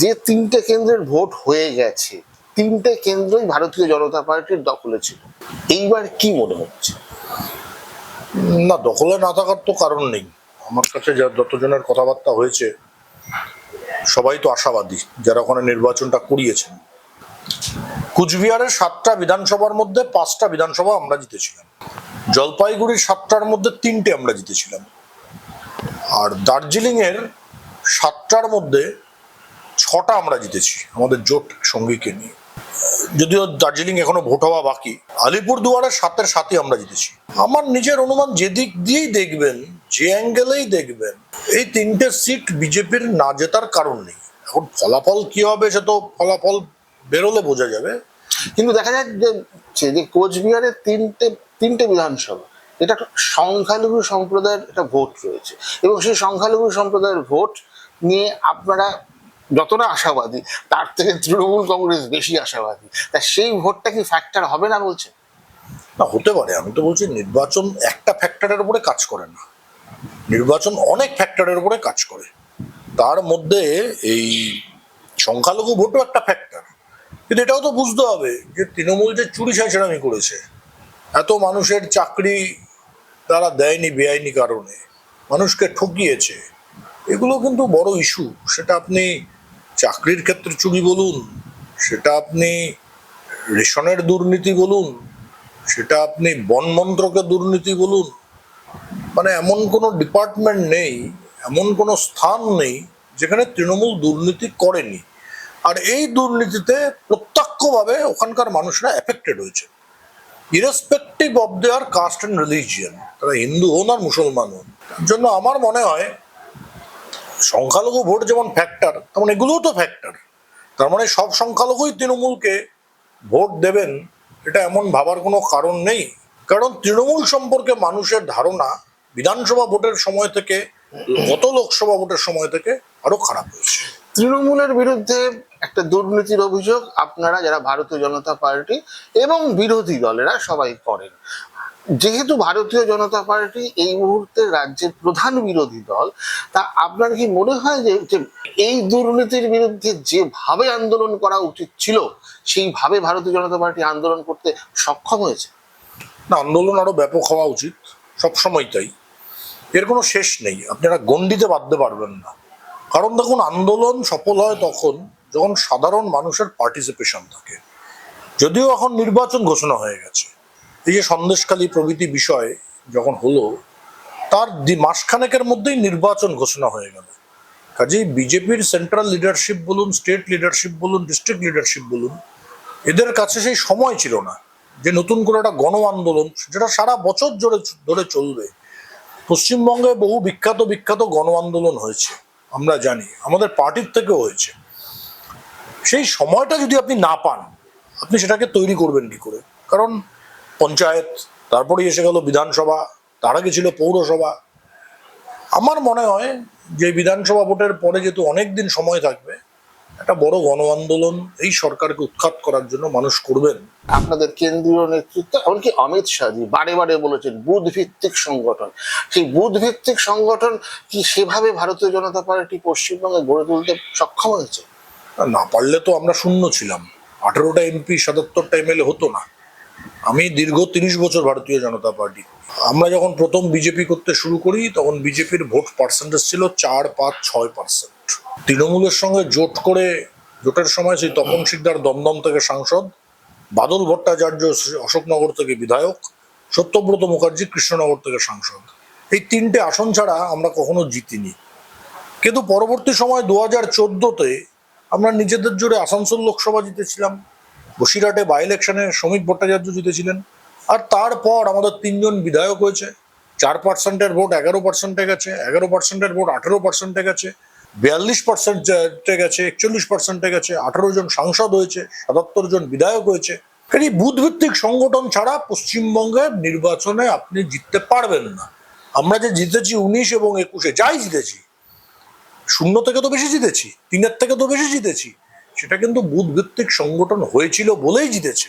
যে তিনটে কেন্দ্রের ভোট হয়ে গেছে, তিনটে কেন্দ্রই ভারতীয় জনতা পার্টির দখলে ছিল। এইবার কি মনে হচ্ছে? না, দখলে না থাকার তো কারণ নেই। আমার কাছে যা যতজনের কথাবার্তা হয়েছে, সবাই তো আশাবাদী যারা ওখানে নির্বাচনটা করিয়েছেন। কুচবিহারের সাতটা বিধানসভার মধ্যে পাঁচটা বিধানসভা আমরা জিতেছিলাম। জলপাইগুড়ির সাতটার মধ্যে তিনটে আমরা জিতেছিলাম। আর দার্জিলিং এর সাতটার মধ্যে ছটা আমরা জিতেছি, আমাদের জোট সঙ্গীকে নিয়ে। যদিও দার্জিলিং এখনও ভোট হওয়া বাকি আলিপুর দুয়ারের সাতের সাথে আমরা জিতেছি। আমার নিজের অনুমান যেদিক দিয়েই দেখবেন, যে অ্যাঙ্গেলেই দেখবেন, এই তিনটে সিট বিজেপির না জেতার কারণ নেই। এখন ফলাফল কি হবে সে তো ফলাফল বেরোলে বোঝা যাবে। কিন্তু দেখা যায় যে যে কোচবিহারের তিনটে তিনটে বিধানসভা, এটা সংখ্যালঘু সম্প্রদায়ের একটা ভোট রয়েছে। এবং সেই সংখ্যালঘু সম্প্রদায়ের ভোট নিয়ে আপনারা যতটা আশাবাদী, তার থেকে তৃণমূল কংগ্রেস বেশি আশাবাদী। তা সেই ভোটটা কি ফ্যাক্টর হবে না বলছে? না, হতে পারে। আমি তো বলছি নির্বাচন একটা ফ্যাক্টরের উপরে কাজ করে না। নির্বাচন অনেক ফ্যাক্টরের উপরে কাজ করে। তার মধ্যে এই সংখ্যালঘু ভোটও একটা ফ্যাক্টর কিন্তু এটাও তো বুঝতে হবে যে তৃণমূল যে চুরি ছাইছাড়ামি করেছে, এত মানুষের চাকরি তারা দেয়নি, বেআইনি কারণে। মানুষকে ঠকিয়েছে। এগুলো কিন্তু বড় ইস্যু সেটা আপনি চাকরির ক্ষেত্রে চুরি বলুন, সেটা আপনি রেশনের দুর্নীতি বলুন, সেটা আপনি বন মন্ত্রকের দুর্নীতি বলুন মানে এমন কোনো ডিপার্টমেন্ট নেই, এমন কোনো স্থান নেই যেখানে তৃণমূল দুর্নীতি করেনি। আর এই দুর্নীতিতে প্রত্যক্ষভাবে ওখানকার মানুষরা এফেক্টেড হয়েছে। Irrespective of their caste and religion তারা হিন্দু হন আর মুসলমান হন। তার জন্য আমার মনে হয় সংখ্যালঘু ভোট যেমন ফ্যাক্টর তেমন এগুলোও তো ফ্যাক্টর তার মানে সব সংখ্যালঘুই তৃণমূলকে ভোট দেবেন, এটা এমন ভাবার কোনো কারণ নেই। কারণ তৃণমূল সম্পর্কে মানুষের ধারণা বিধানসভা ভোটের সময় থেকে, গত লোকসভা ভোটের সময় থেকে আরও খারাপ হয়েছে। তৃণমূলের বিরুদ্ধে একটা দুর্নীতির অভিযোগ আপনারা যারা ভারতীয় জনতা পার্টি এবং বিরোধী দলেরা সবাই করেন। যেহেতু ভারতীয় জনতা পার্টি এই মুহূর্তে রাজ্যের প্রধান বিরোধী দল তা আপনার কি মনে হয় যে এই দুর্নীতির বিরুদ্ধে যেভাবে আন্দোলন করা উচিত ছিল সেইভাবে ভারতীয় জনতা পার্টি আন্দোলন করতে সক্ষম হয়েছে? না আন্দোলন আরও ব্যাপক হওয়া উচিত সবসময় তাই এর কোনো শেষ নেই। আপনারা গণ্ডিতে বাঁধতে পারবেন না। কারণ দেখুন, আন্দোলন সফল হয় তখন যখন সাধারণ মানুষের পার্টিসিপেশন থাকে। যদিও এখন নির্বাচন ঘোষণা হয়ে গেছে। এই যে সন্দেশখালী প্রভৃতি বিষয় যখন হলো, তার মাসখানেকের মধ্যেই নির্বাচন ঘোষণা হয়ে গেল। কাজেই বিজেপির সেন্ট্রাল লিডারশিপ বলুন স্টেট লিডারশিপ বলুন ডিস্ট্রিক্ট লিডারশিপ বলুন, এদের কাছে সেই সময় ছিল না যে নতুন করে একটা গণ আন্দোলন, যেটা সারা বছর জুড়ে ধরে চলবে। পশ্চিমবঙ্গে বহু বিখ্যাত বিখ্যাত গণ আন্দোলন হয়েছে। আমরা জানি, আমাদের পার্টির থেকেও হয়েছে। সেই সময়টা যদি আপনি না পান, আপনি সেটাকে তৈরি করবেন কি করে? কারণ পঞ্চায়েত তারপরে এসে গেল বিধানসভা, তার আগে ছিল পৌরসভা। আমার মনে হয় যে বিধানসভা ভোটের পরে যেহেতু অনেক দিন সময় থাকবে একটা বড় গণ আন্দোলন এই সরকারকে উৎখাত করার জন্য মানুষ করবেন। আপনাদের কেন্দ্রীয় নেতৃত্ব এমনকি অমিত শাহজি বারে বারে বলেছেন বুধ ভিত্তিক সংগঠন। সেই বুধ ভিত্তিক সংগঠন কি সেভাবে ভারতীয় জনতা পার্টি পশ্চিমবঙ্গে গড়ে তুলতে সক্ষম হয়েছে? না পারলে তো আমরা শূন্য ছিলাম। আঠেরোটা এমপি সাতাত্তরটা এমএলএ হতো না। আমি দীর্ঘ তিরিশ বছর ভারতীয় জনতা পার্টি আমরা যখন প্রথম বিজেপি করতে শুরু করি, তখন বিজেপির ভোট পার্সেন্টেজ ছিল চার, পাঁচ, ছয় পার্সেন্ট তৃণমূলের সঙ্গে জোট করে, জোটের সময় সেই তপন সিকদার দমদম থেকে সাংসদ, বাদল ভট্টাচার্য অশোকনগর থেকে বিধায়ক, সত্যব্রত মুখার্জি কৃষ্ণনগর থেকে সাংসদ। এই তিনটে আসন ছাড়া আমরা কখনো জিতিনি। কিন্তু পরবর্তী সময় দু হাজার চোদ্দোতে আমরা নিজেদের জোরে আসানসোল লোকসভা জিতেছিলাম। বসিরহাটে বাই ইলেকশনে শ্রমিক ভট্টাচার্য জিতেছিলেন। আর তারপর আমাদের তিনজন বিধায়ক হয়েছে। চার পার্সেন্টের ভোট এগারো পার্সেন্টে গেছে, এগারো পার্সেন্টের ভোট আঠেরো পার্সেন্টে গেছে, বিয়াল্লিশ পার্সেন্টে গেছে, একচল্লিশ পার্সেন্টে গেছে, আঠারো জন সাংসদ হয়েছে, সাতাত্তর জন বিধায়ক হয়েছে। কাজে বুথ ভিত্তিক সংগঠন ছাড়া পশ্চিমবঙ্গের নির্বাচনে আপনি জিততে পারবেন না। আমরা যে জিতেছি উনিশ এবং একুশে, যাই জিতেছি, শূন্য থেকে তো বেশি জিতেছি, তিনের থেকে তো বেশি জিতেছি সেটা কিন্তু বুথ ভিত্তিক সংগঠন হয়েছিল বলেই জিতেছে।